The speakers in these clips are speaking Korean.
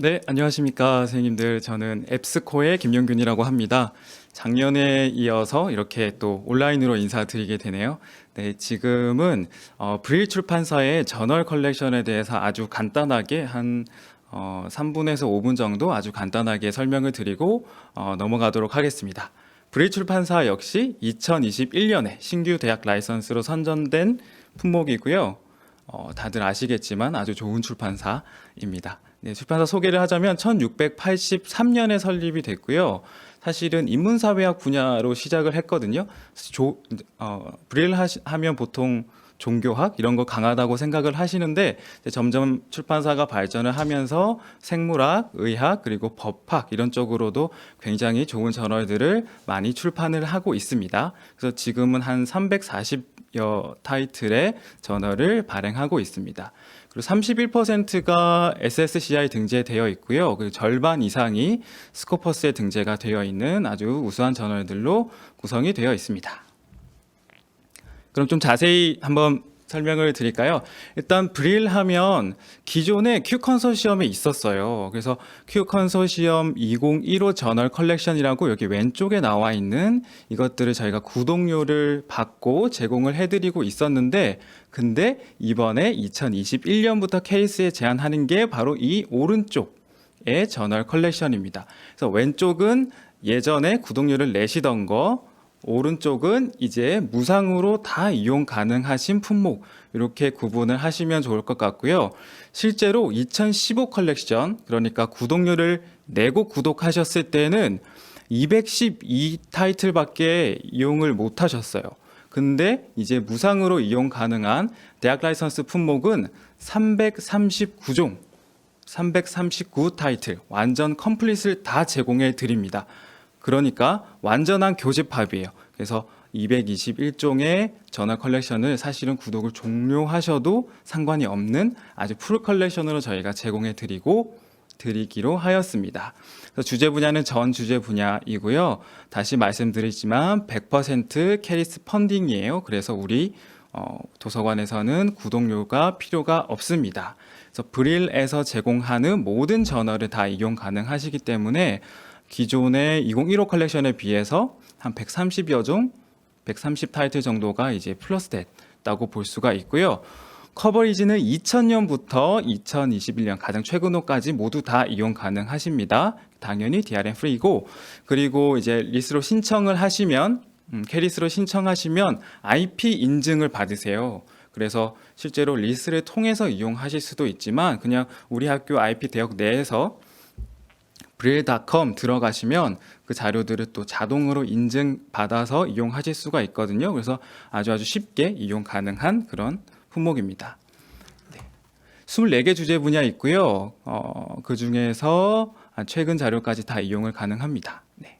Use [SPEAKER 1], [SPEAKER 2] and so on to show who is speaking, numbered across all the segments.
[SPEAKER 1] 네, 안녕하십니까, 선생님들. 저는 앱스코의 김용균이라고 합니다. 작년에 이어서 이렇게 또 온라인으로 인사드리게 되네요. 네, 지금은 어, 브릴 출판사의 저널 컬렉션에 대해서 아주 간단하게 한 어, 3분에서 5분 정도 아주 간단하게 설명을 드리고 어, 넘어가도록 하겠습니다. 브릴 출판사 역시 2021년에 신규 대학 라이선스로 선정된 품목이고요. 어, 다들 아시겠지만 아주 좋은 출판사입니다. 네, 출판사 소개를 하자면 1683년에 설립이 됐고요. 사실은 인문사회학 분야로 시작을 했거든요. 조, 어, 브릴 하면 보통 종교학 이런 거 강하다고 생각을 하시는데 점점 출판사가 발전을 하면서 생물학, 의학 그리고 법학 이런 쪽으로도 굉장히 좋은 저널들을 많이 출판을 하고 있습니다. 그래서 지금은 한 340여 타이틀의 저널을 발행하고 있습니다. 그리고 31%가 SSCI 등재되어 있고요. 그리고 절반 이상이 스코퍼스에 등재가 되어 있는 아주 우수한 저널들로 구성이 되어 있습니다. 그럼 좀 자세히 한번 설명을 드릴까요? 일단 브릴 하면 기존에 Q 컨소시엄에 있었어요. 그래서 Q 컨소시엄 2015 저널 컬렉션이라고 여기 왼쪽에 나와 있는 이것들을 저희가 구독료를 받고 제공을 해드리고 있었는데 근데 이번에 2021년부터 케이스에 제한하는 게 바로 이 오른쪽의 저널 컬렉션입니다. 그래서 왼쪽은 예전에 구독료를 내시던 거 오른쪽은 이제 무상으로 다 이용 가능하신 품목 이렇게 구분을 하시면 좋을 것 같고요. 실제로 2015 컬렉션 그러니까 구독료를 내고 구독하셨을 때는 212 타이틀밖에 이용을 못 하셨어요. 근데 이제 무상으로 이용 가능한 대학 라이선스 품목은 339종 339 타이틀 완전 컴플릿을 다 제공해 드립니다. 그러니까 완전한 교집합이에요. 그래서 221종의 저널 컬렉션을 사실은 구독을 종료하셔도 상관이 없는 아주 풀 컬렉션으로 저희가 제공해 드리고 드리기로 하였습니다. 주제 분야는 전 주제 분야이고요. 다시 말씀드리지만 100% 캐리스 펀딩이에요. 그래서 우리 어, 도서관에서는 구독료가 필요가 없습니다. 그래서 브릴에서 제공하는 모든 저널을 다 이용 가능하시기 때문에 기존의 2015 컬렉션에 비해서 한 130여 종, 130 타이틀 정도가 이제 플러스 됐다고 볼 수가 있고요. 커버리지는 2000년부터 2021년 가장 최근호까지 모두 다 이용 가능하십니다. 당연히 DRM 프리고 그리고 이제 리스로 신청을 하시면 음, 캐리스로 신청하시면 IP 인증을 받으세요. 그래서 실제로 리스를 통해서 이용하실 수도 있지만 그냥 우리 학교 IP 대역 내에서 브릴.com 들어가시면 그 자료들을 또 자동으로 인증받아서 이용하실 수가 있거든요. 그래서 아주 아주 쉽게 이용 가능한 그런 품목입니다. 네. 24개 주제 분야 있고요. 어, 그 중에서 최근 자료까지 다 이용을 가능합니다. 네.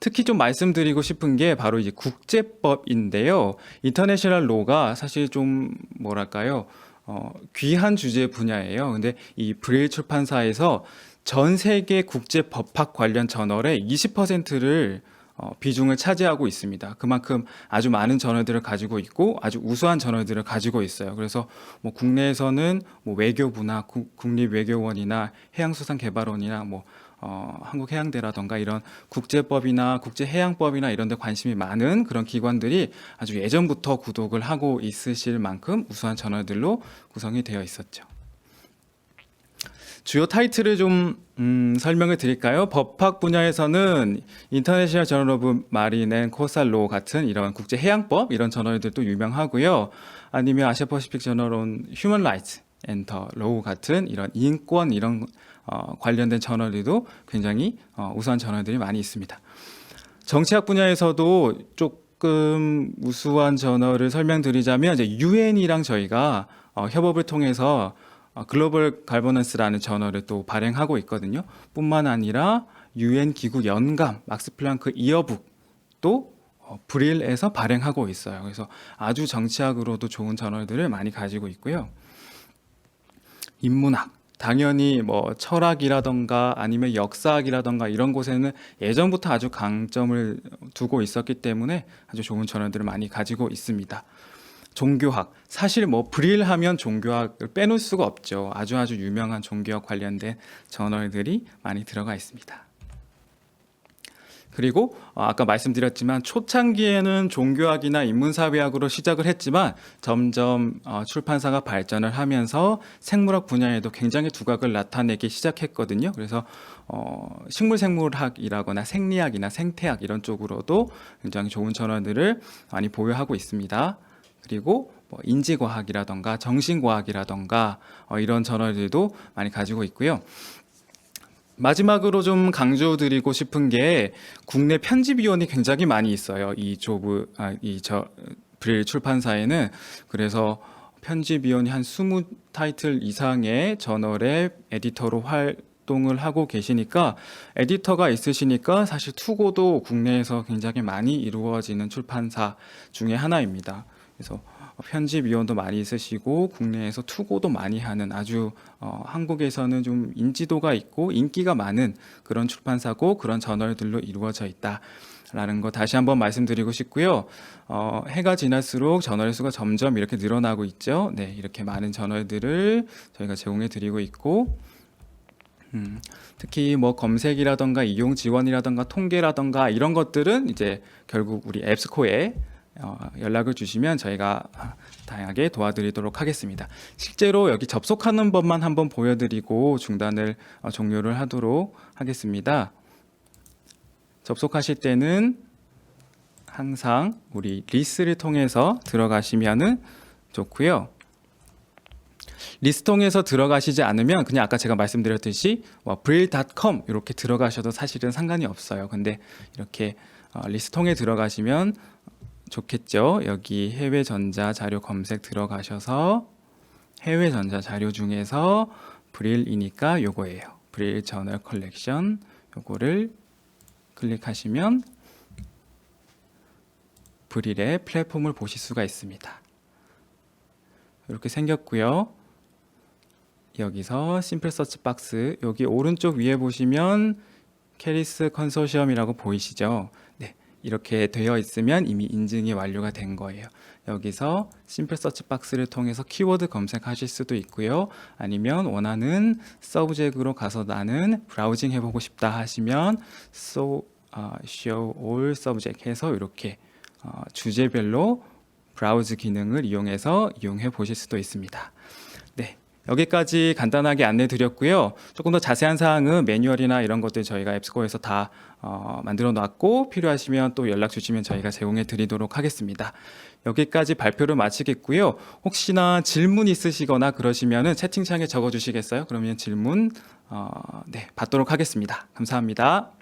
[SPEAKER 1] 특히 좀 말씀드리고 싶은 게 바로 이제 국제법인데요. 인터내셔널 로가 사실 좀 뭐랄까요? 어, 귀한 주제 분야예요. 근데 이 브레일 출판사에서 전 세계 국제 법학 관련 저널의 20%를 어, 비중을 차지하고 있습니다. 그만큼 아주 많은 저널들을 가지고 있고 아주 우수한 저널들을 가지고 있어요. 그래서 뭐 국내에서는 뭐 외교부나 국, 국립외교원이나 해양수산개발원이나 뭐 어, 한국해양대라던가 이런 국제법이나 국제해양법이나 이런 데 관심이 많은 그런 기관들이 아주 예전부터 구독을 하고 있으실 만큼 우수한 저널들로 구성이 되어 있었죠. 주요 타이틀을 좀 음, 설명을 드릴까요? 법학 분야에서는 인터내셔널 저널 오브 마린 앤 코살로 같은 이런 국제 해양법 이런 저널들도 유명하고요. 아니면 아시아 퍼시픽 저널 온 휴먼 라이츠 엔터 로우 같은 이런 인권 이런 어, 관련된 저널들도 굉장히 어, 우수한 저널들이 많이 있습니다. 정치학 분야에서도 조금 우수한 저널을 설명드리자면 이제 유엔이랑 저희가 어, 협업을 통해서 어, 글로벌 갈버넌스라는 저널을 또 발행하고 있거든요. 뿐만 아니라 유엔 기구 연감 막스 플랑크 이어북도 어, 브릴에서 발행하고 있어요. 그래서 아주 정치학으로도 좋은 저널들을 많이 가지고 있고요. 인문학 당연히 뭐 철학이라던가 아니면 역사학이라던가 이런 곳에는 예전부터 아주 강점을 두고 있었기 때문에 아주 좋은 저널들을 많이 가지고 있습니다. 종교학. 사실 뭐 브릴 하면 종교학을 빼놓을 수가 없죠. 아주 아주 유명한 종교학 관련된 저널들이 많이 들어가 있습니다. 그리고 어, 아까 말씀드렸지만 초창기에는 종교학이나 인문사회학으로 시작을 했지만 점점 어, 출판사가 발전을 하면서 생물학 분야에도 굉장히 두각을 나타내기 시작했거든요. 그래서 어, 식물생물학이라거나 생리학이나 생태학 이런 쪽으로도 굉장히 좋은 저널들을 많이 보유하고 있습니다. 그리고 뭐 인지과학이라던가 정신과학이라던가 어, 이런 저널들도 많이 가지고 있고요. 마지막으로 좀 강조드리고 싶은 게 국내 편집위원이 굉장히 많이 있어요. 이 조브 아, 이저 브릴 출판사에는 그래서 편집위원이 한 20타이틀 이상의 저널의 에디터로 활동을 하고 계시니까 에디터가 있으시니까 사실 투고도 국내에서 굉장히 많이 이루어지는 출판사 중에 하나입니다. 그래서 편집위원도 많이 있으시고 국내에서 투고도 많이 하는 아주 어, 한국에서는 좀 인지도가 있고 인기가 많은 그런 출판사고 그런 저널들로 이루어져 있다 라는 거 다시 한번 말씀드리고 싶고요. 어, 해가 지날수록 저널 수가 점점 이렇게 늘어나고 있죠. 네, 이렇게 많은 저널들을 저희가 제공해 드리고 있고 음, 특히 뭐 검색이라던가 이용 지원이라던가 통계라던가 이런 것들은 이제 결국 우리 앱스코에 어, 연락을 주시면 저희가 다양하게 도와드리도록 하겠습니다. 실제로 여기 접속하는 법만 한번 보여드리고 중단을 어, 종료를 하도록 하겠습니다. 접속하실 때는 항상 우리 리스를 통해서 들어가시면은 좋고요. 리스트 통해서 들어가시지 않으면 그냥 아까 제가 말씀드렸듯이 뭐 brill.com 이렇게 들어가셔도 사실은 상관이 없어요. 근데 이렇게 어, 리스트 통에 들어가시면 좋겠죠. 여기 해외 전자 자료 검색 들어가셔서 해외 전자 자료 중에서 브릴이니까 요거예요. 브릴 저널 컬렉션 요거를 클릭하시면 브릴의 플랫폼을 보실 수가 있습니다. 이렇게 생겼고요. 여기서 심플 서치 박스 여기 오른쪽 위에 보시면 캐리스 컨소시엄이라고 보이시죠? 네. 이렇게 되어 있으면 이미 인증이 완료가 된 거예요. 여기서 심플 서치 박스를 통해서 키워드 검색하실 수도 있고요. 아니면 원하는 서브젝으로 가서 나는 브라우징 해보고 싶다 하시면 so 어, show all subject 해서 이렇게 어, 주제별로 브라우즈 기능을 이용해서 이용해 보실 수도 있습니다. 네. 여기까지 간단하게 안내 드렸고요. 조금 더 자세한 사항은 매뉴얼이나 이런 것들 저희가 앱스코어에서 다 어, 만들어 놨고 필요하시면 또 연락 주시면 저희가 제공해 드리도록 하겠습니다. 여기까지 발표를 마치겠고요. 혹시나 질문 있으시거나 그러시면은 채팅창에 적어 주시겠어요? 그러면 질문 어, 네, 받도록 하겠습니다. 감사합니다.